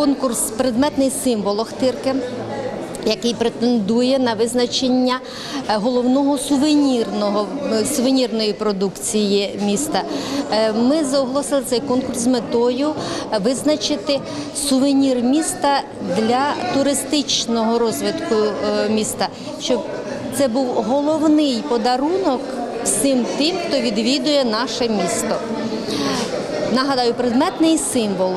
конкурс предметний символ Охтирки. Який претендує на визначення е, головного сувенірного е, сувенірної продукції міста. Е, Ми заоголосили цей конкурс з метою визначити сувенір міста для туристичного розвитку міста, щоб це був головний подарунок всім тим, хто відвідує наше місто. Нагадаю, предметний символ.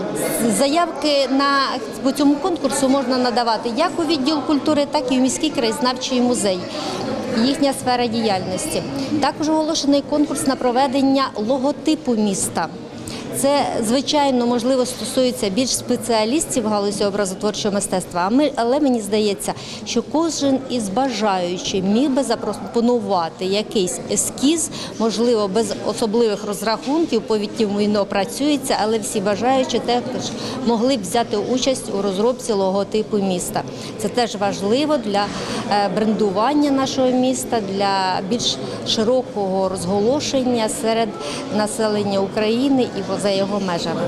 Заявки на по цьому конкурсу можна надавати як у відділ культури, так і у міський краєзнавчий музей. Їхня сфера діяльності. Також оголошений конкурс на проведення логотипу міста. Це звичайно можливо стосується більш спеціалістів галузі образотворчого мистецтва. Але мені здається, що кожен із бажаючих міг би запропонувати якийсь ескіз, можливо, без особливих розрахунків, повідтів воно працюється, але всі бажаючі також могли б взяти участь у розробці логотипу міста. Це теж важливо для е, брендування нашого міста, для більш широкого розголошення серед населення України і поза його межами.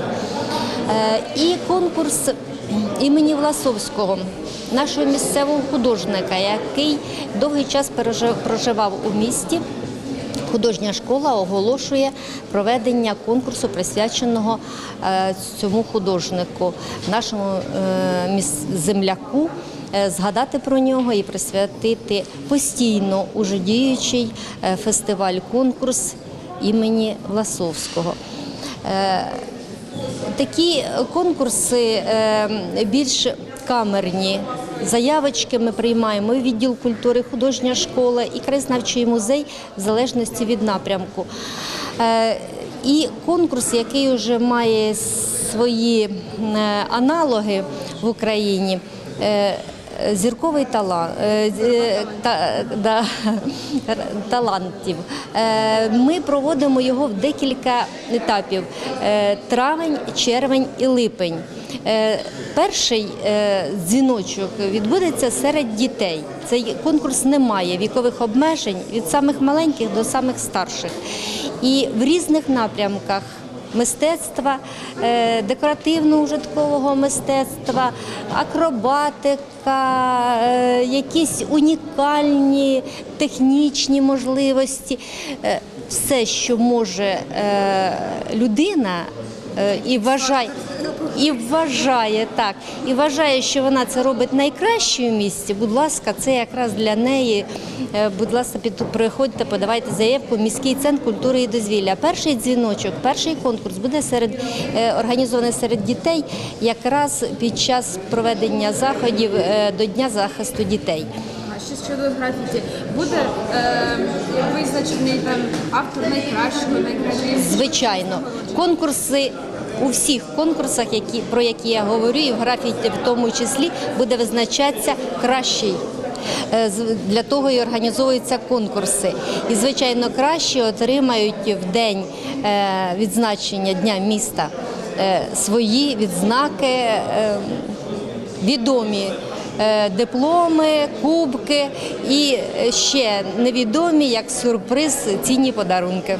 Е, І конкурс імені Власовського, нашого місцевого художника, який довгий час проживав у місті. Художня школа оголошує проведення конкурсу, присвяченого е, цьому художнику, нашому е, земляку. Згадати про нього і присвятити постійно уже діючий фестиваль-конкурс імені Власовського. Е, Такі конкурси е, більш камерні. Заявочки ми приймаємо і відділ культури, художня школа і краєзнавчий музей в залежності від напрямку. Е, І конкурс, який вже має свої аналоги в Україні. Е, Зірковий талант та, да, талантів. Е, Ми проводимо його в декілька етапів: Е, травень, червень і липень. Е, Перший е, дзвіночок відбудеться серед дітей. Цей конкурс не має вікових обмежень від самих маленьких до самих старших. І в різних напрямках мистецтва, е, декоративно-ужиткового мистецтва, акробатика, е, якісь унікальні технічні можливості. Е, Все, що може людина і вважає. І вважає так, і вважає, що вона це робить найкраще в місті. Будь ласка, це якраз для неї. Е, Будь ласка, приходьте, подавайте заявку. в Міський центр культури і дозвілля. Перший дзвіночок, перший конкурс буде серед е, організований серед дітей, якраз під час проведення заходів е, до Дня захисту дітей. А ще щодо графіті, буде е, визначений там автор найкращого, найкращого. Звичайно, конкурси. У всіх конкурсах, які про які я говорю, і в графіті в тому числі буде визначатися кращий. Е, Для того і організовуються конкурси. І, звичайно, кращі отримають в день е, відзначення Дня міста е, свої відзнаки, відомі дипломи, кубки і ще невідомі як сюрприз цінні подарунки.